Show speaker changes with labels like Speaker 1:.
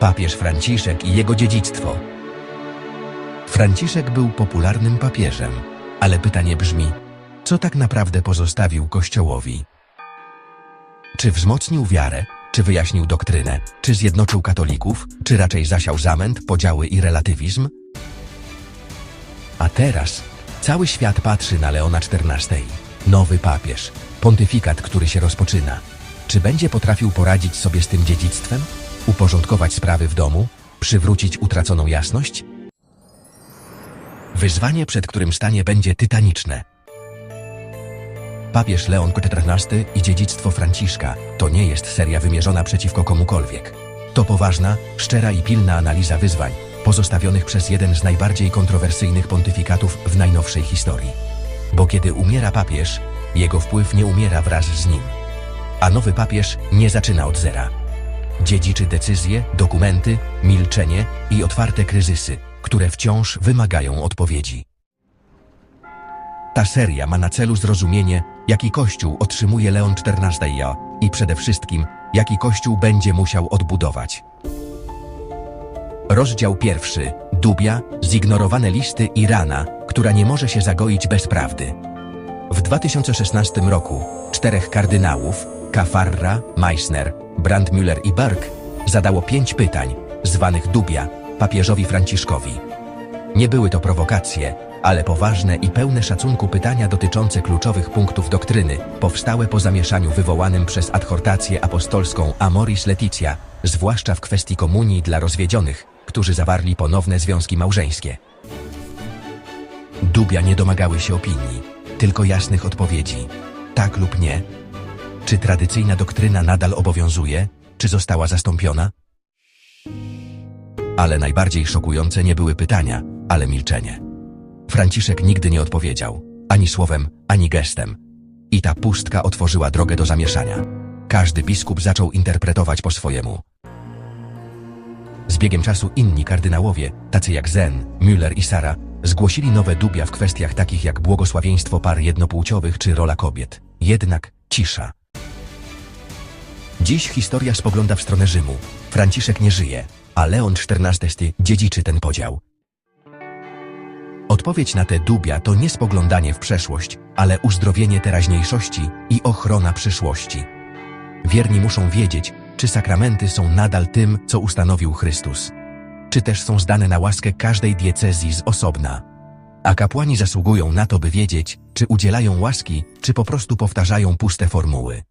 Speaker 1: Papież Franciszek i jego dziedzictwo. Franciszek był popularnym papieżem, ale pytanie brzmi, co tak naprawdę pozostawił Kościołowi? Czy wzmocnił wiarę, czy wyjaśnił doktrynę, czy zjednoczył katolików, czy raczej zasiał zamęt, podziały i relatywizm? A teraz cały świat patrzy na Leona XIV, nowy papież, pontyfikat, który się rozpoczyna. Czy będzie potrafił poradzić sobie z tym dziedzictwem? Uporządkować sprawy w domu? Przywrócić utraconą jasność? Wyzwanie, przed którym stanie, będzie tytaniczne. Papież Leon XIV i dziedzictwo Franciszka to nie jest seria wymierzona przeciwko komukolwiek. To poważna, szczera i pilna analiza wyzwań, pozostawionych przez jeden z najbardziej kontrowersyjnych pontyfikatów w najnowszej historii. Bo kiedy umiera papież, jego wpływ nie umiera wraz z nim. A nowy papież nie zaczyna od zera. Dziedziczy decyzje, dokumenty, milczenie i otwarte kryzysy, które wciąż wymagają odpowiedzi. Ta seria ma na celu zrozumienie, jaki Kościół otrzymuje Leon XIV i przede wszystkim, jaki Kościół będzie musiał odbudować. Rozdział pierwszy. Dubia, zignorowane listy i rana, która nie może się zagoić bez prawdy. W 2016 roku czterech kardynałów, Kafarra, Meissner, Brandmüller i Berg, zadało pięć pytań, zwanych Dubia, papieżowi Franciszkowi. Nie były to prowokacje, ale poważne i pełne szacunku pytania dotyczące kluczowych punktów doktryny, powstałe po zamieszaniu wywołanym przez adhortację apostolską Amoris Leticia, zwłaszcza w kwestii komunii dla rozwiedzionych, którzy zawarli ponowne związki małżeńskie. Dubia nie domagały się opinii, tylko jasnych odpowiedzi. Tak lub nie? Czy tradycyjna doktryna nadal obowiązuje? Czy została zastąpiona? Ale najbardziej szokujące nie były pytania, ale milczenie. Franciszek nigdy nie odpowiedział, ani słowem, ani gestem. I ta pustka otworzyła drogę do zamieszania. Każdy biskup zaczął interpretować po swojemu. Z biegiem czasu inni kardynałowie, tacy jak Zen, Müller i Sara, zgłosili nowe dubia w kwestiach takich jak błogosławieństwo par jednopłciowych czy rola kobiet. Jednak cisza. Dziś historia spogląda w stronę Rzymu. Franciszek nie żyje, a Leon XIV dziedziczy ten podział. Odpowiedź na te dubia to nie spoglądanie w przeszłość, ale uzdrowienie teraźniejszości i ochrona przyszłości. Wierni muszą wiedzieć, czy sakramenty są nadal tym, co ustanowił Chrystus, czy też są zdane na łaskę każdej diecezji z osobna. A kapłani zasługują na to, by wiedzieć, czy udzielają łaski, czy po prostu powtarzają puste formuły.